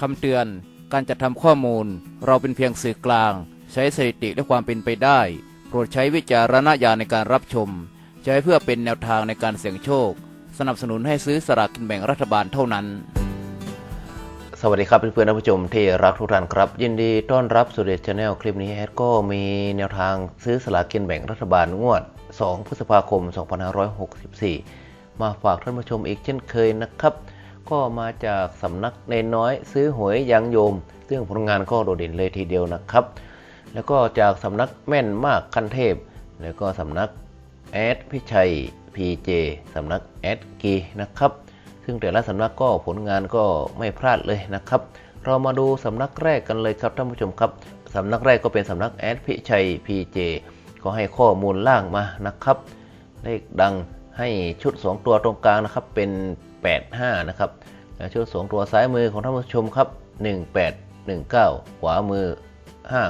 คำเตือน การจัดทำข้อมูล เราเป็นเพียงสื่อกลาง ใช้สถิติและความเป็นไปได้ โปรดใช้วิจารณญาณในการรับชม ใช้เพื่อเป็นแนวทางในการเสี่ยงโชค สนับสนุนให้ซื้อสลากกินแบ่งรัฐบาลเท่านั้น สวัสดีครับเพื่อนๆท่านผู้ชมที่รักทุกท่านครับ ยินดีต้อนรับสู่เดชชาแนลคลิปนี้แอดก็มีแนวทางซื้อสลากกินแบ่งรัฐบาลงวด 2 พฤษภาคม 2564 มาฝากท่านผู้ชมอีกเช่นเคยนะครับ ก็มาจากสำนักเนนน้อยซื้อหวยยังโยม ซึ่งผลงานก็โดดเด่นเลยทีเดียวนะครับ แล้วก็จากสำนักแม่นมากคันเทพ แล้วก็สำนักแอดพิชัย PJ สำนักแอดกีนะครับ ซึ่งแต่ละสำนักก็ผลงานก็ไม่พลาดเลยนะครับ เรามาดูสำนักแรกกันเลยครับท่านผู้ชมครับสำนักแรกก็เป็นสำนักแอดพิชัย PJ ก็ให้ข้อมูลล่างมานะครับ เลขดัง ให้ชุด 2 ตัวตรงกลางนะครับเป็น 85 นะครับชุด 2 ตัวซ้ายมือของท่านผู้ชมครับ 1819 ขวามือ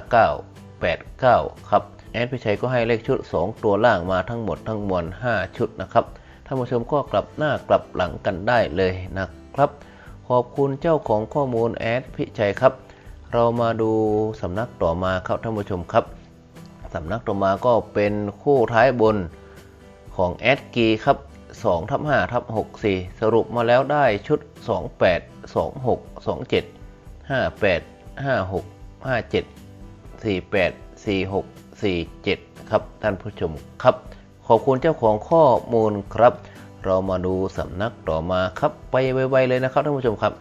5989 ครับแอดพิชัยก็ให้เลขชุด 2 ตัวล่างมาทั้งหมดทั้งมวล 5 ชุดนะครับท่านผู้ชมก็กลับหน้ากลับหลังกันได้เลยนะครับ ขอบคุณเจ้าของข้อมูลแอดพิชัยครับ เรามาดูสำนักต่อมาครับท่านผู้ชมครับสำนักต่อมาก็เป็นคู่ท้ายบน ของแอดกีครับ2ทับ5ทับ64 สรุปมาแล้วได้ชุด 28 26 27 58 56 57 48 46 47 ครับท่านผู้ชมครับ ขอบคุณเจ้าของข้อมูลครับ เรามาดูสำนักต่อมาครับไปไวๆเลยนะครับท่านผู้ชมครับ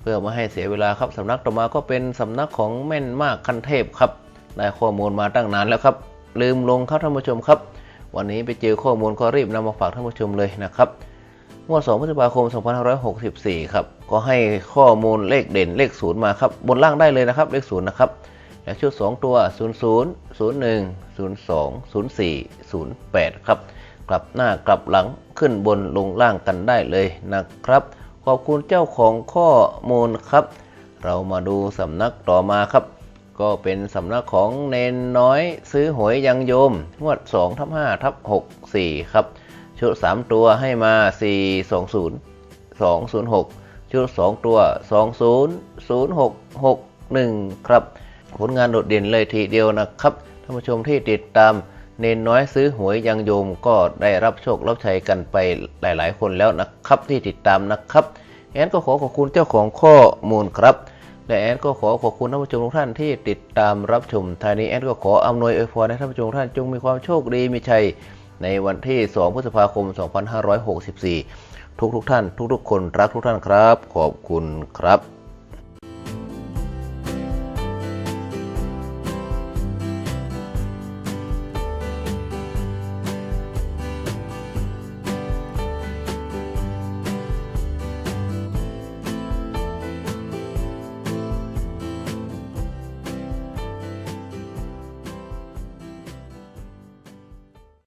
เพื่อไม่ให้เสียเวลาครับสำนักต่อมาก็เป็นสำนักของแม่นมากคันเทพครับได้ข้อมูลมาตั้งนานแล้วครับ ลืมลงครับท่านผู้ชมครับ วันนี้ไปเจอข้อมูลก็รีบนำมาฝากท่านผู้ชมเลยนะครับงวด2พฤษภาคม 2564 ครับ ก็ให้ข้อมูลเลขเด่นเลขศูนย์มาครับ บนล่างได้เลยนะครับ เลขศูนย์นะครับ และชุด 2 ตัว 00 01 02 04 08 ครับ กลับหน้ากลับหลังขึ้นบนลงล่างกันได้เลยนะครับ ขอบคุณเจ้าของข้อมูลครับ เรามาดูสำนักต่อมาครับ ก็เป็นสำนักของเนนน้อยซื้อหวยยังโยม งวด2ทับ5ทับ64 ครับ ชุด 3 ตัวให้มา 420 206 ชุด 2 ตัว 20 06 61 ครับ ผลงานโดดเด่นเลยทีเดียวนะครับ ท่านผู้ชมที่ติดตามเนนน้อยซื้อหวยยังโยมก็ได้รับโชครับชัยกันไปหลาย ๆ คนแล้วนะครับที่ติดตามนะครับแอนก็ขอขอบคุณเจ้าของข้อมูลครับ และแอนก็ขอขอบคุณท่านผู้ชมทุกท่านที่ติดตามรับชมทางนี้แอนก็ขออำนวยอวยพรให้ท่านผู้ชมทุกท่านจงมีความโชคดีมีชัยในวันที่ 2 พฤษภาคม 2564 ทุกๆท่าน ทุกๆคนรักทุกท่านครับ ขอบคุณครับ